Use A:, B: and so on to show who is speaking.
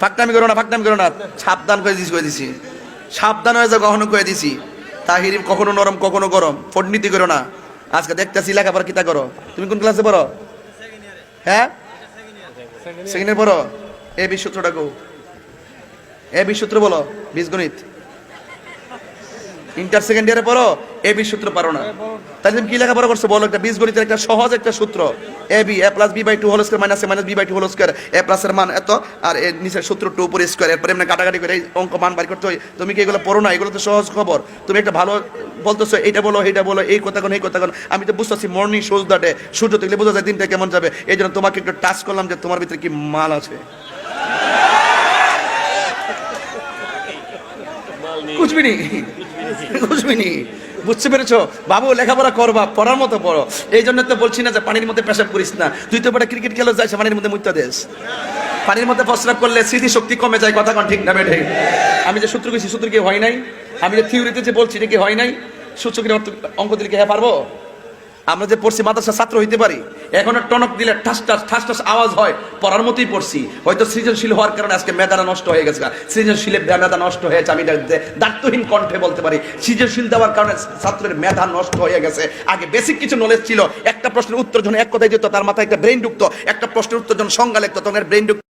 A: ফাঁকনামি করো না, ফাঁকনামি করো না। সাবধান করে দিছি করে দিছি। সাবধান হয়ে যাও, কখনো করে দিছি। তাহির কখনো নরম, কখনো গরম। ফটনীতি করো না। আজকে দেখতেছি লেখাপড়া কিতা করো। তুমি কোন ক্লাসে পড়ো? হ্যাঁ? সেকেন্ডে পড়ো। এ বিশ সূত্রটা কো এ বিশ সূত্র বলো, বীজগণিত। ইন্টার সেকেন্ড ইয়ারে পড়ো এ বি সূত্র পারো না। তাহলে তুমি কি লেখাপড়া করছ? বলো একটা বীজগণিতের একটা সহজ একটা সূত্র। A B A plus B by two whole square minus A minus B by two whole square A plus এর মান এত আর এর নিচের সূত্র টু উপরে স্কোয়ার এরপরে এমনি কাটাকাটি করে এই অঙ্ক মান বাড়ি করতে হয়। তুমি কি এগুলো পড়ো না? এগুলো তো সহজ খবর। তুমি একটা ভালো বলতেছো এইটা বলো এইটা বলো এই কথা কোন এই কথা কোন। আমি তো বুঝতেছি মর্নিং সোজ দাটে সূর্য দেখলে বোঝা যায় দিনটা কেমন যাবে। এই জন্য তোমাকে একটু টাচ করলাম যে তোমার ভিতরে কি মাল আছে। কুছ ভি কুছ ভি বুঝতে পেরেছ? বাবু, লেখাপড়া করবা পড়ার মতো পড়ো। এই জন্য তো বলছি না যে পানির মধ্যে পেশাব করিস না। তুই তো বেটা ক্রিকেট খেলে যাইস, পানির মধ্যে মুত্যা দেশ পানির মধ্যে প্রস্রাব করলে স্মৃতি শক্তি কমে যায়, কথা কন ঠিক না বেঠে। আমি যে সূত্র গেছি সূত্র কি হয় নাই। আমি যে থিওরিতে যে বলছি, এটা কি হয় নাই? সূচকের অঙ্ক দিলে কি হ্যাঁ পারব? আমরা যে পড়ছি মাদ্রাসা ছাত্র হইতে পারি, এখন টনক দিলে ঠাস ঠাস ঠাস ঠাস আওয়াজ হয়, পড়ার মতোই পড়ছি। হয়তো সৃজনশীল হওয়ার কারণে আজকে মেধাটা নষ্ট হয়ে গেছে সৃজনশীলের মেধা নষ্ট হয়েছে, আমি দায়িত্বহীন কণ্ঠে বলতে পারি। সৃজনশীল দেওয়ার কারণে ছাত্রের মেধা নষ্ট হয়ে গেছে। আগে বেসিক কিছু নলেজ ছিল, একটা প্রশ্নের উত্তর যখন এক কথায় যেত তার মাথায় একটা ব্রেন ঢুকতো, একটা প্রশ্নের উত্তর যখন সংজ্ঞা লিখতো, তখন ব্রেন ঢুকতো